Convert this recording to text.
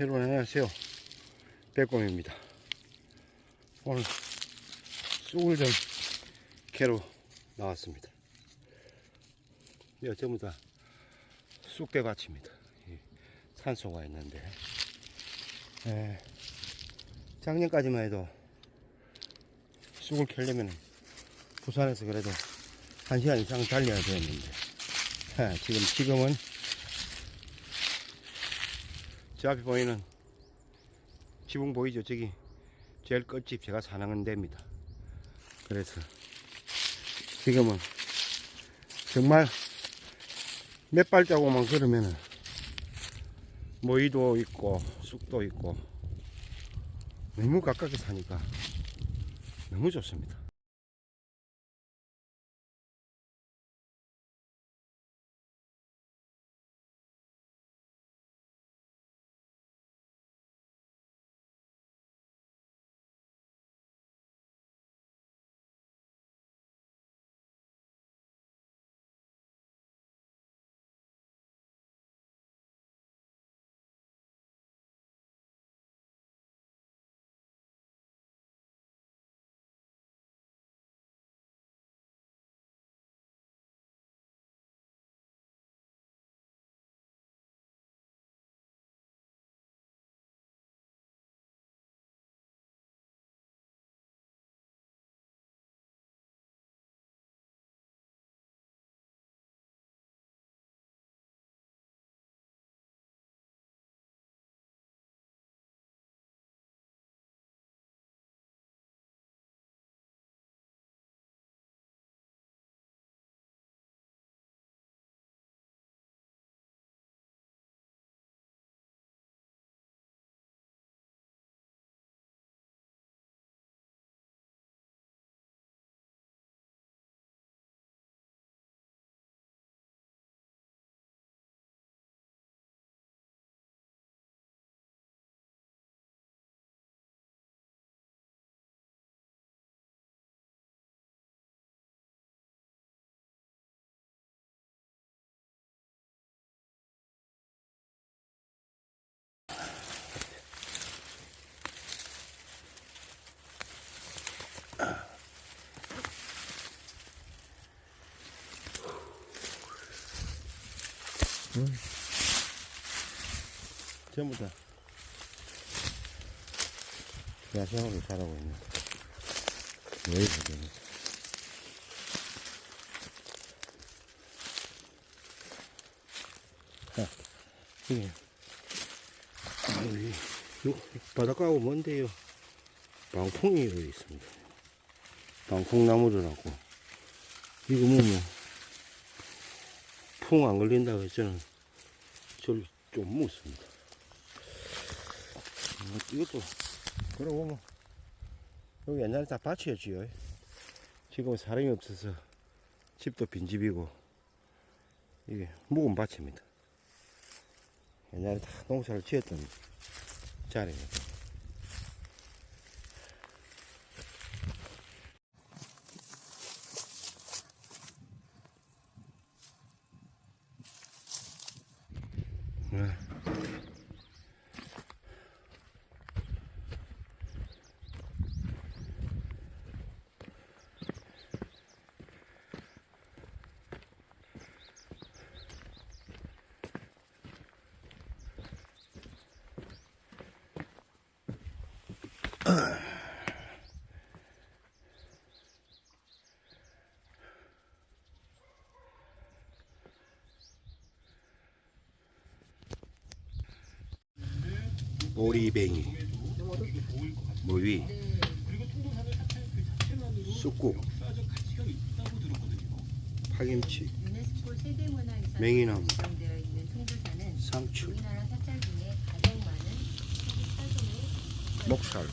여러분 안녕하세요 백곰입니다. 오늘 쑥을 좀 캐러 나왔습니다. 이거 전부 다 쑥대밭입니다. 이 산소가 있는데. 에, 작년까지만 해도 쑥을 캐려면 부산에서 그래도 한 시간 이상 달려야 되었는데 에, 지금 지금은 저 앞에 보이는 지붕 보이죠? 저기 제일 끝집 제가 사는 데입니다. 그래서 지금은 정말 몇 발자국만 걸으면은 모이도 있고 쑥도 있고 너무 가깝게 사니까 너무 좋습니다. 전부 다 야생으로 자라고 있는 웨이브입니다. 자, 이게 아, 바닷가하고 뭔데요? 방풍이 여기 있습니다. 방풍나무들하고 이거 뭐 뭐 풍 안 걸린다고 했잖아요. 저를 좀 묻습니다. 어, 이것도 그러고 뭐 여기 옛날에 다 밭이었지요. 지금 사람이 없어서 집도 빈집이고 이게 묵은 밭입니다. 옛날에 다 농사를 지었던 자리입니다. 네. 오리뱅이, 모위, 쑥국, 파김치, 맹이나무, 상추, 목살,